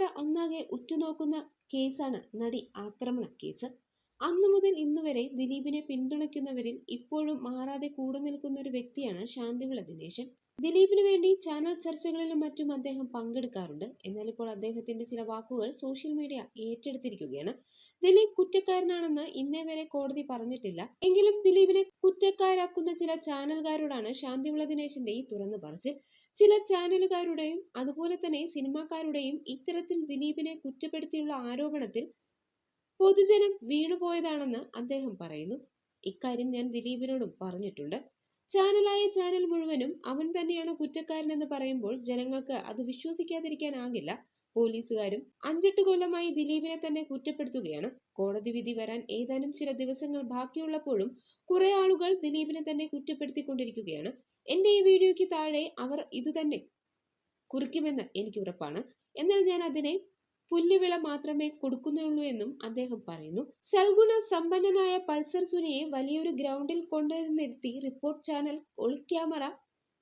സിനിമാക്കര ഒന്നാകെ ഉറ്റുനോക്കുന്ന കേസാണ് നടി ആക്രമണ കേസ്. അന്നു മുതൽ ഇന്നുവരെ ദിലീപിനെ പിന്തുണയ്ക്കുന്നവരിൽ ഇപ്പോഴും മാറാതെ കൂടെ നിൽക്കുന്ന ഒരു വ്യക്തിയാണ് ശാന്തിവിള ദിനേശൻ. ദിലീപിന് വേണ്ടി ചാനൽ ചർച്ചകളിലും മറ്റും അദ്ദേഹം പങ്കെടുക്കാറുണ്ട്. എന്നാൽ ഇപ്പോൾ അദ്ദേഹത്തിന്റെ ചില വാക്കുകൾ സോഷ്യൽ മീഡിയ ഏറ്റെടുത്തിരിക്കുകയാണ്. ദിലീപ് കുറ്റക്കാരനാണെന്ന് ഇന്നേ വരെ കോടതി പറഞ്ഞിട്ടില്ല. എങ്കിലും ദിലീപിനെ കുറ്റക്കാരാക്കുന്ന ചില ചാനലുകാരോടാണ് ശാന്തിവിള ദിനേശന്റെ ഈ തുറന്നു പറച്ചിൽ. ചില ചാനലുകാരുടെയും അതുപോലെ തന്നെ സിനിമാക്കാരുടെയും ഇത്തരത്തിൽ ദിലീപിനെ കുറ്റപ്പെടുത്തിയുള്ള ആരോപണത്തിൽ പൊതുജനം വീണുപോയതാണെന്ന് അദ്ദേഹം പറയുന്നു. ഇക്കാര്യം ഞാൻ ദിലീപിനോടും പറഞ്ഞിട്ടുണ്ട്. ചാനലായ ചാനൽ മുഴുവനും അവൻ തന്നെയാണ് കുറ്റക്കാരനെന്ന് പറയുമ്പോൾ ജനങ്ങൾക്ക് അത് വിശ്വസിക്കാതിരിക്കാനാകില്ല. പോലീസുകാരും അഞ്ചെട്ട് കൊല്ലമായി ദിലീപിനെ തന്നെ കുറ്റപ്പെടുത്തുകയാണ്. കോടതി വിധി വരാൻ ഏതാനും ചില ദിവസങ്ങൾ ബാക്കിയുള്ളപ്പോഴും കുറെ ആളുകൾ ദിലീപിനെ തന്നെ കുറ്റപ്പെടുത്തിക്കൊണ്ടിരിക്കുകയാണ്. എന്റെ ഈ വീഡിയോയ്ക്ക് താഴെ അവർ ഇതുതന്നെ കുറിക്കുമെന്ന് എനിക്ക് ഉറപ്പാണ്. എന്നാൽ ഞാൻ അതിനെ പുല്ലുവിള മാത്രമേ കൊടുക്കുന്നുള്ളൂ എന്നും അദ്ദേഹം പറയുന്നു. സൽഗുണ സമ്പന്നനായ പൾസർ സുനിയെ വലിയൊരു ഗ്രൗണ്ടിൽ കൊണ്ടുവന്നിരുത്തി റിപ്പോർട്ട് ചാനൽ ഒളിക്യാമറ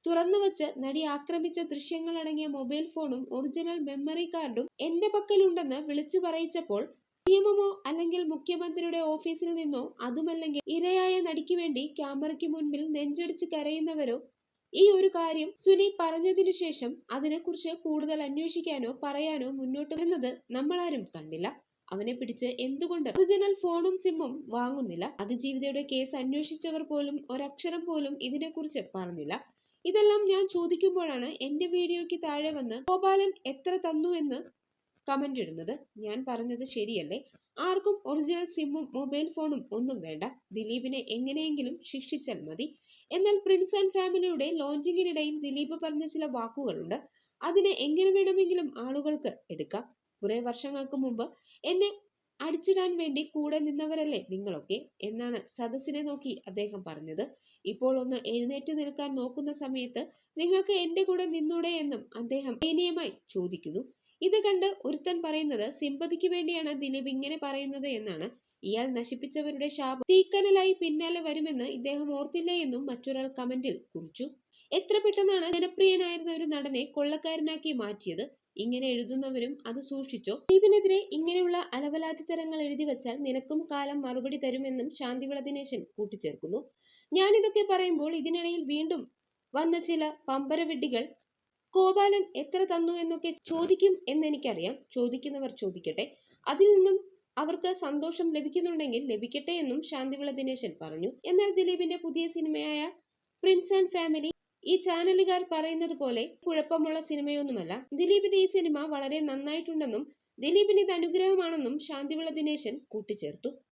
തുറന്നുവച്ച് നടി ആക്രമിച്ച ദൃശ്യങ്ങളടങ്ങിയ മൊബൈൽ ഫോണും ഒറിജിനൽ മെമ്മറി കാർഡും എന്റെ പക്കലുണ്ടെന്ന് വിളിച്ചു പറയിച്ചപ്പോൾ നിയമമോ അല്ലെങ്കിൽ മുഖ്യമന്ത്രിയുടെ ഓഫീസിൽ നിന്നോ അതുമല്ലെങ്കിൽ ഇരയായ നടിക്ക് വേണ്ടി ക്യാമറയ്ക്ക് മുൻപിൽ നെഞ്ചടിച്ച് കരയുന്നവരോ? ഈ ഒരു കാര്യം സുനി പറഞ്ഞതിനു ശേഷം അതിനെക്കുറിച്ച് കൂടുതൽ അന്വേഷിക്കാനോ പറയാനോ മുന്നോട്ട് വരുന്നത് നമ്മളാരും കണ്ടില്ല. അവനെ പിടിച്ച് എന്തുകൊണ്ട് ഒറിജിനൽ ഫോണും സിമ്മും വാങ്ങുന്നില്ല? അതിജീവിതയുടെ കേസ് അന്വേഷിച്ചവർ പോലും ഒരക്ഷരം പോലും ഇതിനെക്കുറിച്ച് പറഞ്ഞില്ല. ഇതെല്ലാം ഞാൻ ചോദിക്കുമ്പോഴാണ് എന്റെ വീഡിയോയ്ക്ക് താഴെ വന്ന് ഗോപാലൻ എത്ര തന്നു എന്ന് കമന്റ് ഇടുന്നത്. ഞാൻ പറഞ്ഞത് ശരിയല്ലേ? ആർക്കും ഒറിജിനൽ സിമ്മും മൊബൈൽ ഫോണും ഒന്നും വേണ്ട. ദിലീപിനെ എങ്ങനെയെങ്കിലും ശിക്ഷിച്ചാൽ മതി. എന്നാൽ പ്രിൻസ് ആൻഡ് ഫാമിലിയുടെ ലോഞ്ചിങ്ങിനിടയിൽ ദിലീപ് പറഞ്ഞ ചില വാക്കുകളുണ്ട്. അതിനെ എങ്ങനെ വേണമെങ്കിലും ആളുകൾക്ക് എടുക്കാം. കുറെ വർഷങ്ങൾക്ക് മുമ്പ് എന്നെ അടിച്ചിടാൻ വേണ്ടി കൂടെ നിന്നവരല്ലേ നിങ്ങളൊക്കെ? എന്നാണ് സദസ്സിനെ നോക്കി അദ്ദേഹം പറഞ്ഞത്. ഇപ്പോൾ ഒന്ന് എഴുന്നേറ്റ് നിൽക്കാൻ നോക്കുന്ന സമയത്ത് നിങ്ങൾക്ക് എന്റെ കൂടെ നിന്നൂടെ എന്നും അദ്ദേഹം ദയനീയമായി ചോദിക്കുന്നു. ഇത് കണ്ട് ഒരുത്തൻ പറയുന്നത് സിമ്പതിക്ക് വേണ്ടിയാണ് ദിലീപ് ഇങ്ങനെ പറയുന്നത് എന്നാണ്. ഇയാൾ നശിപ്പിച്ചവരുടെ ശാപം തീക്കനലായി പിന്നാലെ വരുമെന്ന് ഇദ്ദേഹം ഓർത്തില്ലേ എന്നും മറ്റൊരാൾ കമന്റിൽ കുറിച്ചു. എത്ര പെട്ടെന്നാണ് ജനപ്രിയനായിരുന്ന ഒരു നടനെ കൊള്ളക്കാരനാക്കി മാറ്റിയത്? ഇങ്ങനെ എഴുതുന്നവരും അത് സൂക്ഷിച്ചോ? ദിലീപിനെതിരെ ഇങ്ങനെയുള്ള അലവലാതി തരങ്ങൾ എഴുതി വച്ചാൽ നിനക്കും കാലം മറുപടി തരുമെന്നും ശാന്തിവിള ദിനേശൻ കൂട്ടിച്ചേർക്കുന്നു. ഞാനിതൊക്കെ പറയുമ്പോൾ ഇതിനിടയിൽ വീണ്ടും വന്ന ചില പമ്പരവിഡ്ഢികൾ ഗോപാലൻ എത്ര തന്നു എന്നൊക്കെ ചോദിക്കും എന്നെനിക്കറിയാം. ചോദിക്കുന്നവർ ചോദിക്കട്ടെ. അതിൽ നിന്നും അവർക്ക് സന്തോഷം ലഭിക്കുന്നുണ്ടെങ്കിൽ ലഭിക്കട്ടെ എന്നും ശാന്തിവിള ദിനേശൻ പറഞ്ഞു. എന്നാൽ ദിലീപിന്റെ പുതിയ സിനിമയായ പ്രിൻസ് ആൻഡ് ഫാമിലി ഈ ചാനലുകാർ പറയുന്നത് പോലെ കുഴപ്പമുള്ള സിനിമയൊന്നുമല്ല. ദിലീപിന്റെ ഈ സിനിമ വളരെ നന്നായിട്ടുണ്ടെന്നും ദിലീപിന് ഇത് അനുഗ്രഹമാണെന്നും ശാന്തിവിള ദിനേശൻ കൂട്ടിച്ചേർത്തു.